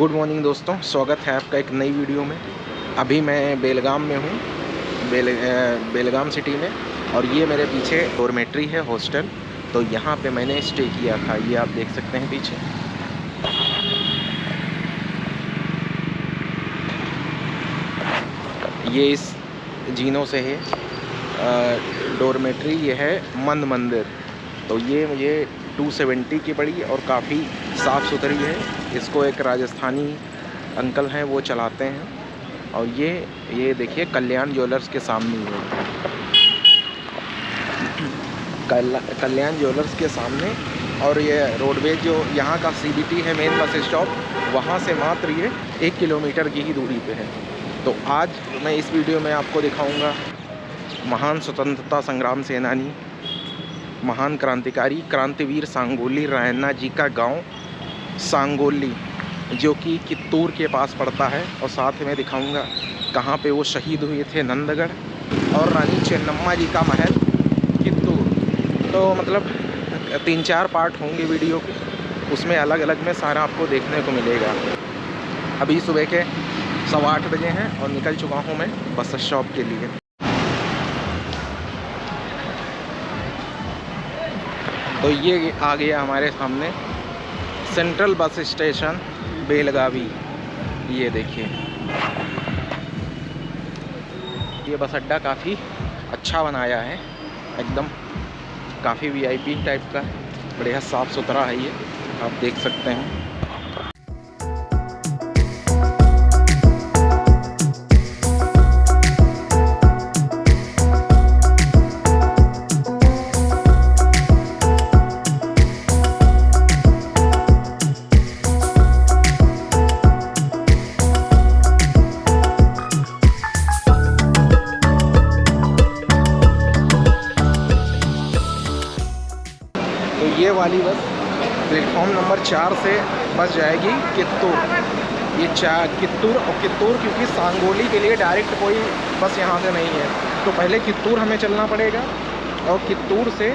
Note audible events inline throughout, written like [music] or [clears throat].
Good morning दोस्तों, स्वागत है आपका एक नई वीडियो में। अभी मैं बेलगाम में हूँ, बेल बेलगाम सिटी में, और ये मेरे पीछे डोरमेट्री है, हॉस्टल। तो यहाँ पे मैंने स्टे किया था, ये आप देख सकते हैं पीछे। ये इस जीनों से है डोरमेट्री, ये है मंद मंदिर। तो ये मुझे 270 की पड़ी और काफ़ी साफ़ सुथरी है। इसको एक राजस्थानी अंकल हैं, वो चलाते हैं। और ये ये देखिए, कल्याण ज्वेलर्स के सामने ही कल्याण ज्वेलर्स के सामने। और ये रोडवेज़ जो, यहाँ का सीबीटी है मेन बस स्टॉप वहाँ से मात्र ये एक किलोमीटर की ही दूरी पे है। तो आज मैं इस वीडियो में आपको दिखाऊँगा महान स्वतंत्रता संग्राम सेनानी, महान क्रांतिकारी, क्रांतिवीर सांगोली रायन्ना जी का गाँव। सांगोली, जो कि कित्तूर के पास पड़ता है। और साथ में दिखाऊँगा कहाँ पे वो शहीद हुए थे नंदगढ़ और रानी चेन्नम्मा जी का महल, कित्तूर। तो मतलब तीन चार पार्ट होंगे वीडियो के, उसमें अलग अलग में सारा आपको देखने को मिलेगा। अभी सुबह के सवा आठ बजे हैं और निकल चुका हूँ मैं बस शॉप के लिए। तो ये आ गया हमारे सामने। Central bus station, Belagavi. ये देखिए। ये बस अड्डा काफ़ी अच्छा बनाया है। एकदम काफ़ी वीआईपी टाइप का, बढ़िया साफ़ सुथरा है ये, आप देख सकते हैं। नंबर चार से बस जाएगी कित्तूर। ये चार कित्तूर और कित्तूर क्योंकि सांगोली के लिए डायरेक्ट कोई बस यहाँ से नहीं है। तो पहले कित्तूर हमें चलना पड़ेगा और कित्तूर से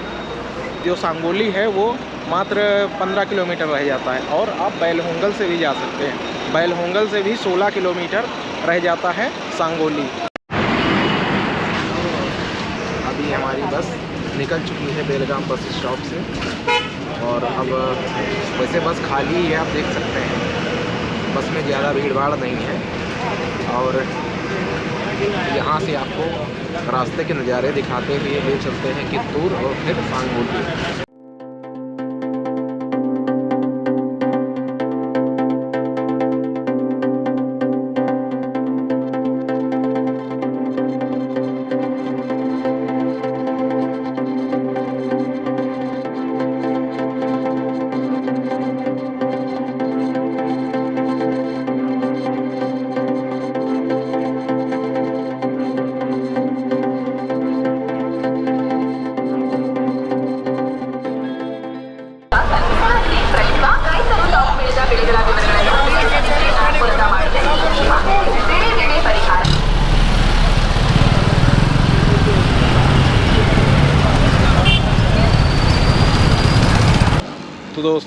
जो सांगोली है वो मात्र 15 किलोमीटर रह जाता है और आप बैलहोंगल से भी जा सकते हैं। बैलहोंगल से भी 16 किलोमीटर रह जाता है सांगोली। अभी हमारी बस निकल चुकी है बेलगाम बस स्टॉप से। और अब वैसे बस खाली ही आप देख सकते हैं। बस में ज़्यादा भीड़ भाड़ नहीं है। और यहाँ से आपको रास्ते के नज़ारे दिखाते हुए ले चलते हैं कित्तूर और फिर सांगोली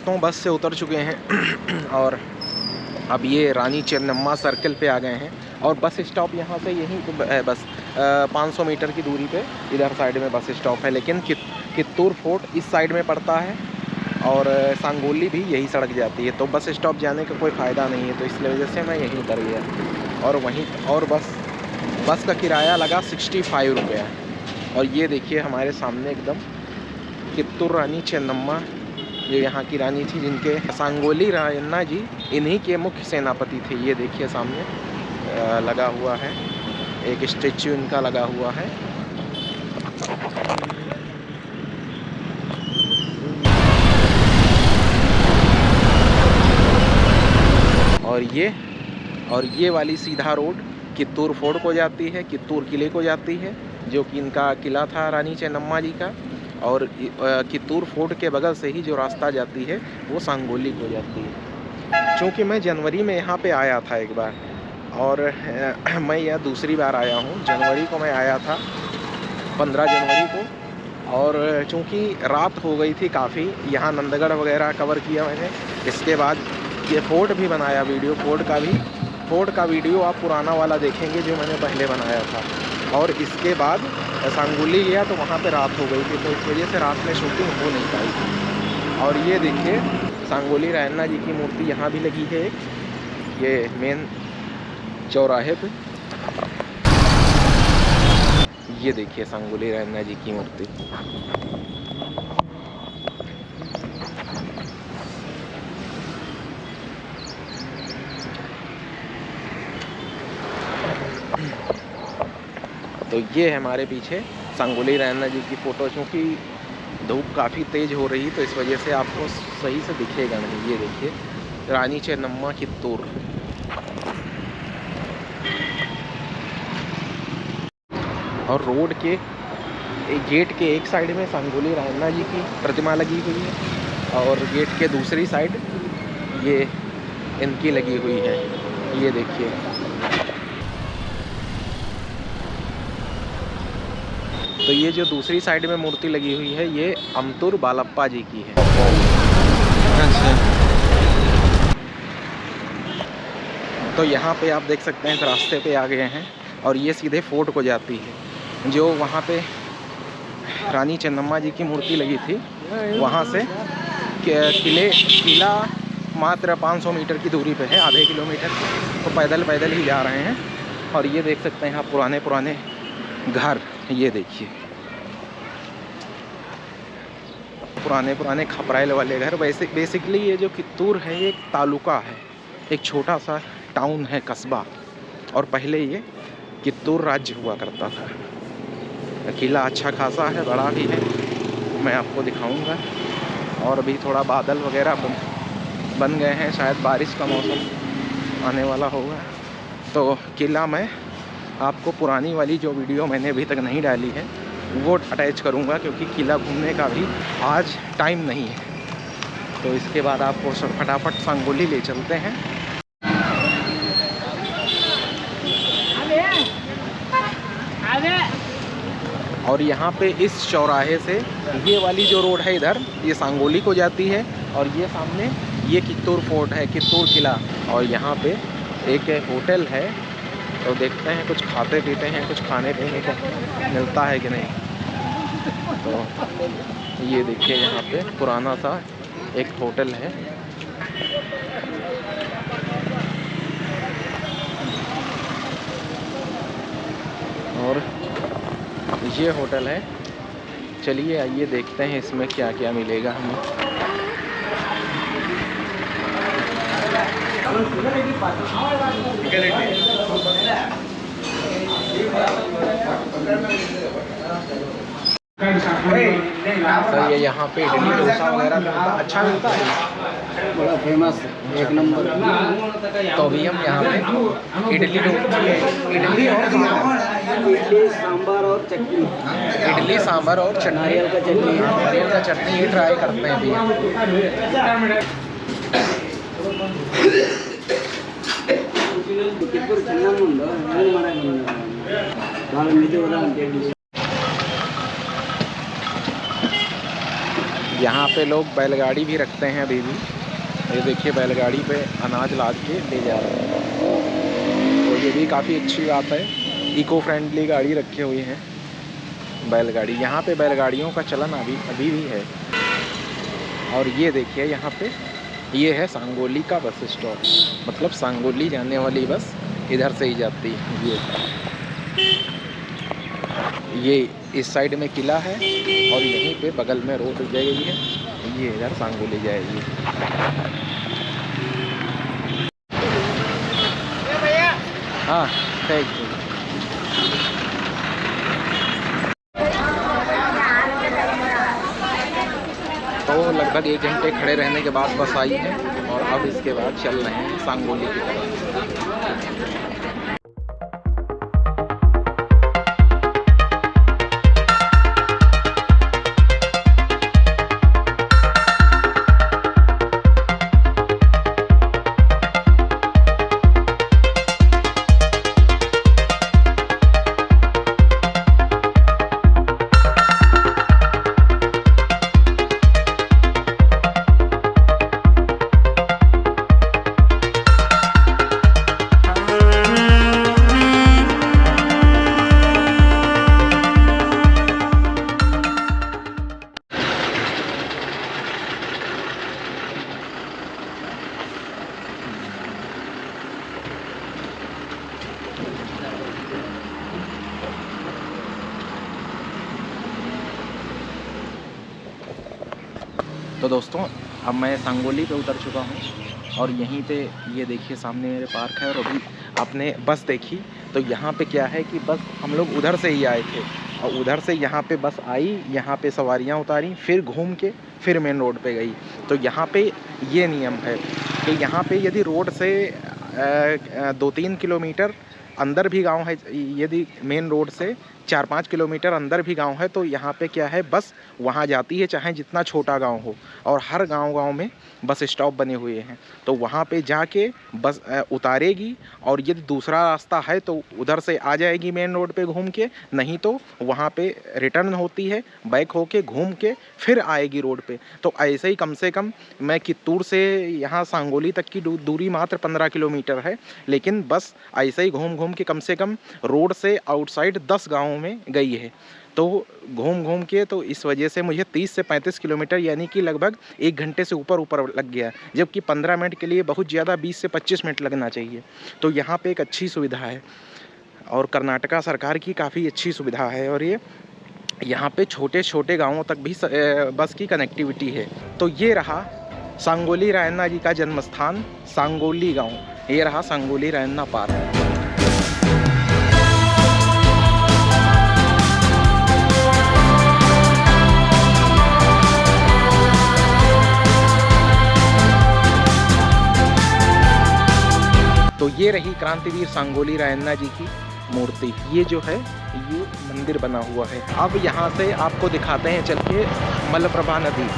दोस्तों बस से उतर चुके हैं। [clears throat] और अब ये रानी चेन्नम्मा सर्कल पे आ गए हैं। और बस स्टॉप यहाँ से यहीं बस। पाँच सौ मीटर की दूरी पे इधर साइड में बस स्टॉप है। लेकिन कित, कित्तूर फोर्ट इस साइड में पड़ता है। और सांगोली भी यही सड़क जाती है। तो बस स्टॉप जाने का कोई फ़ायदा नहीं है। तो इसलिए वजह से मैं यहीं उतर गया और वहीं, और बस बस का किराया लगा सिक्सटी फाइव रुपया। और ये देखिए हमारे सामने एकदम कित्तूर रानी चेन्नम्मा जो यहाँ की रानी थी जिनके सांगोली रायन्ना जी, इन्हीं के मुख्य सेनापति थे। ये देखिए सामने लगा हुआ है। एक स्टेच्यू इनका लगा हुआ है। और ये और ये वाली सीधा रोड कित्तूर फोर्ट को जाती है, कित्तूर किले को जाती है, जो कि इनका किला था रानी चेन्नम्मा जी का। और कित्तूर फोर्ट के बगल से ही जो रास्ता जाती है, वो सांगोली को जाती है। चूँकि मैं जनवरी में यहाँ पे आया था एक बार, और [clears throat] मैं यह दूसरी बार आया हूँ। जनवरी को मैं आया था, पंद्रह जनवरी को, और चूँकि रात हो गई थी काफ़ी, यहाँ नंदगढ़ वगैरह कवर किया मैंने। इसके बाद ये फोर्ट भी बनाया वीडियो फोर्ट का भी। फोर्ट का वीडियो आप पुराना वाला देखेंगे जो मैंने पहले बनाया था। और इसके बाद सांगुली गया तो वहाँ पे रात हो गई थी तो इस वजह से रात में शूटिंग हो नहीं पाई और ये देखिए सांगोली रैन्ना जी की मूर्ति यहाँ भी लगी है ये मेन चौराहे पे। ये देखिए सांगोली रैन्ना जी की मूर्ति। तो ये है हमारे पीछे संगोली रैना जी की फ़ोटो चूँकि धूप काफ़ी तेज़ हो रही तो इस वजह से आपको सही से दिखेगा नहीं। ये देखिए, रानी चेन्नम्मा कित्तूर और रोड के, एक गेट के एक साइड में संगोली रैना जी की प्रतिमा लगी हुई है, और गेट के दूसरी साइड ये इनकी लगी हुई है। ये देखिए। तो ये जो दूसरी साइड में मूर्ति लगी हुई है ये अमतुर बालप्पा जी की है। अच्छा। तो यहाँ पे आप देख सकते हैं इस रास्ते पे आ गए हैं और ये सीधे फोर्ट को जाती है। जो वहाँ पे रानी चन्नम्मा जी की मूर्ति लगी थी वहाँ से किले किला मात्र 500 मीटर की दूरी पे है आधे किलोमीटर। तो पैदल पैदल ही जा रहे हैं। और ये देख सकते हैं आप पुराने पुराने घर। ये देखिए। पुराने पुराने खपराइल वाले घर वैसे बेसिकली ये जो कित्तूर है ये एक तालुका है एक छोटा सा टाउन है कस्बा। और पहले ये कित्तूर राज्य हुआ करता था। किला अच्छा खासा है बड़ा भी है मैं आपको दिखाऊँगा। और अभी थोड़ा बादल वगैरह बन, बन गए हैं शायद बारिश का मौसम आने वाला होगा। तो किला में आपको पुरानी वाली जो वीडियो मैंने अभी तक नहीं डाली है, वो अटैच करूँगा क्योंकि किला घूमने का भी आज टाइम नहीं है। तो इसके बाद आपको फटाफट संगोली ले चलते हैं। और यहाँ पे इस चौराहे से ये वाली जो रोड है इधर, ये सांगोली को जाती है और ये सामने ये कित्तूर फोर्ट है, कित्तूर किला। और यहाँ पे एक होटल है तो देखते हैं, कुछ खाते पीते हैं, कुछ खाने पीने को मिलता है कि नहीं। तो ये देखिए यहाँ पे पुराना सा एक होटल है। और ये होटल है। चलिए आइए देखते हैं इसमें क्या क्या मिलेगा हमें। सर ये यहाँ पे इडली डोसा वगैरह अच्छा मिलता है? बड़ा फ़ेमस एक नंबर। तो अभी हम यहाँ पे इडली डोसा इडली और इडली सांभर और चटनी। इडली सांभर और चटनी। नारियल का चटनी। नारियल का चटनी ये ट्राई करते हैं अभी। ಕಿತ್ತೂರು ಚೆನ್ನಮ್ಮಂದು ಹೆಂಗೆ ಮಾಡಕ್ಕೆ ಭಾಳ ಮಿದುವದ ಅಂತೇಳಿ यहाँ पे लोग बैलगाड़ी भी रखते हैं अभी भी ये देखिए बैलगाड़ी पे अनाज लाद के ले जा रहे हैं तो ये भी काफ़ी अच्छी बात है इको फ्रेंडली गाड़ी रखी हुई है बैलगाड़ी यहाँ पे बैलगाड़ियों का चलन अभी अभी भी है और ये देखिए यहाँ पे ये है सांगोली का बस स्टॉप। मतलब सांगोली जाने वाली बस इधर से ही जाती है। ये। ये इस साइड में किला है और यहीं पे बगल में रोड जाएगी है। ये इधर सांगोली जाएगी। हाँ थैंक यू तो लगभग एक घंटे खड़े रहने के बाद बस आई है और अब इसके बाद चल रहे हैं सांगोली की तरफ़। तो दोस्तों, अब मैं सांगोली पे उतर चुका हूँ और यहीं पे ये देखिए सामने मेरे पार्क है और अभी आपने बस देखी। तो यहाँ पे क्या है कि बस हम लोग उधर से ही आए थे और उधर से यहाँ पे बस आई, यहाँ पे सवारियाँ उतारी, फिर घूम के फिर मेन रोड पे गई। तो यहाँ पे ये नियम है कि यहाँ पे यदि रोड से दो तीन किलोमीटर अंदर भी गाँव है, यदि मेन रोड से चार पाँच किलोमीटर अंदर भी गाँव है तो यहाँ पे क्या है, बस वहाँ जाती है, चाहे जितना छोटा गाँव हो, और हर गाँव गाँव में बस स्टॉप बने हुए हैं। तो वहाँ पे जाके बस उतारेगी, और यदि दूसरा रास्ता है तो उधर से आ जाएगी मेन रोड पे घूम के, नहीं तो वहाँ पे रिटर्न होती है बैक होके घूम के फिर आएगी रोड पे। तो ऐसे ही कम से कम मैं कित्तूर से यहाँ सांगोली तक की दूरी मात्र पंद्रह किलोमीटर है, लेकिन बस ऐसे ही घूम घूम के कम से कम रोड से आउटसाइड दस गाँवों में गई है। तो घूम घूम के तो इस वजह से मुझे 30 से 35 किलोमीटर यानी कि लगभग एक घंटे से ऊपर ऊपर लग गया जबकि 15 मिनट के लिए बहुत ज़्यादा 20 से 25 मिनट लगना चाहिए। तो यहाँ पे एक अच्छी सुविधा है और कर्नाटका सरकार की काफ़ी अच्छी सुविधा है और ये यहाँ पे छोटे छोटे गाँवों तक भी बस की कनेक्टिविटी है। तो ये रहा सांगोली रायन्ना जी का जन्म स्थान सांगोली गाँव। ये रहा सांगोली रायन्ना पार्क। तो ये रही क्रांतिवीर सांगोली रायन्ना जी की मूर्ति। ये जो है, ये मंदिर बना हुआ है। अब यहाँ से आपको दिखाते हैं, चल के मलप्रभा नदी।